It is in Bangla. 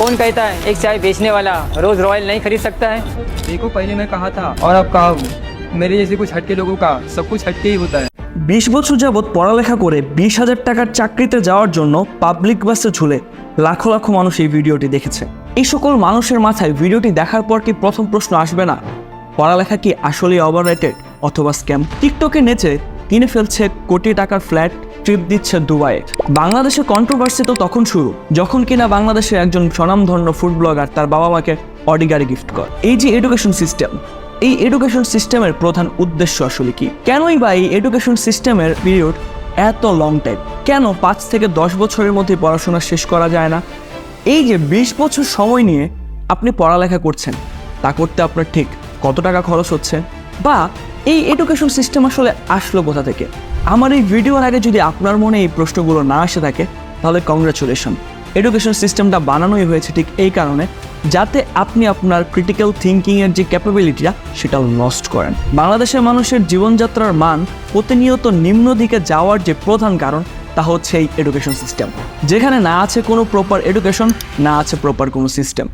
कौन कहता है एक चाय बेचने वाला रोज रॉयल नहीं खरीद सकता है देखो पहले मैं कहा था और अब कहा हूँ मेरे जैसे कुछ हटके लोगों का सब कुछ हटके ही होता है বিশ বছর যাবৎ পড়ালেখা করে বিশ হাজার টাকার চাকরিতে যাওয়ার জন্য পাবলিক বাসে ঝুলে লাখো লাখো মানুষ এই ভিডিওটি দেখেছে এই সকল মানুষের মাথায় ভিডিওটি দেখার পর কি প্রথম প্রশ্ন আসবে না পড়ালেখা কি আসলেই ওভাররেটেড অথবা স্ক্যাম টিকটকে নেচে কিনে ফেলছে কোটি টাকার ফ্ল্যাট ট্রিপ দিচ্ছে দুবাইয়ে। বাংলাদেশের কন্ট্রোভার্সি তো তখন শুরু, যখন কিনা বাংলাদেশের একজন স্বনামধন্য ফুড ব্লগার তার বাবা মাকে অডি গাড়ি গিফট কর। এই যে এডুকেশন সিস্টেম এই এডুকেশন সিস্টেমের প্রধান উদ্দেশ্য আসলে কি? কেনই বা এই এডুকেশন সিস্টেমের পিরিয়ড এত লং টাইম কেন পাঁচ থেকে দশ বছরের মধ্যে পড়াশোনা শেষ করা যায় না? এই যে বিশ বছর সময় নিয়ে আপনি পড়ালেখা করছেন, তা করতে আপনার ঠিক কত টাকা খরচ হচ্ছে? বা এই এডুকেশন সিস্টেম আসলে আসলো কোথা থেকে? আমার এই ভিডিওর আগে যদি আপনার মনে এই প্রশ্নগুলো না আসে থাকে, তাহলে কংগ্রাচুলেশন এডুকেশন সিস্টেমটা বানানোই হয়েছে ঠিক এই কারণে, যাতে আপনি আপনার ক্রিটিক্যাল থিঙ্কিংয়ের যে ক্যাপাবিলিটিটা সেটা লস্ট করেন। বাংলাদেশের মানুষের জীবনযাত্রার মান প্রতিনিয়ত নিম্ন দিকে যাওয়ার যে প্রধান কারণ, তা হচ্ছে এই এডুকেশন সিস্টেম যেখানে না আছে কোনো প্রপার এডুকেশন না আছে প্রপার কোনো সিস্টেম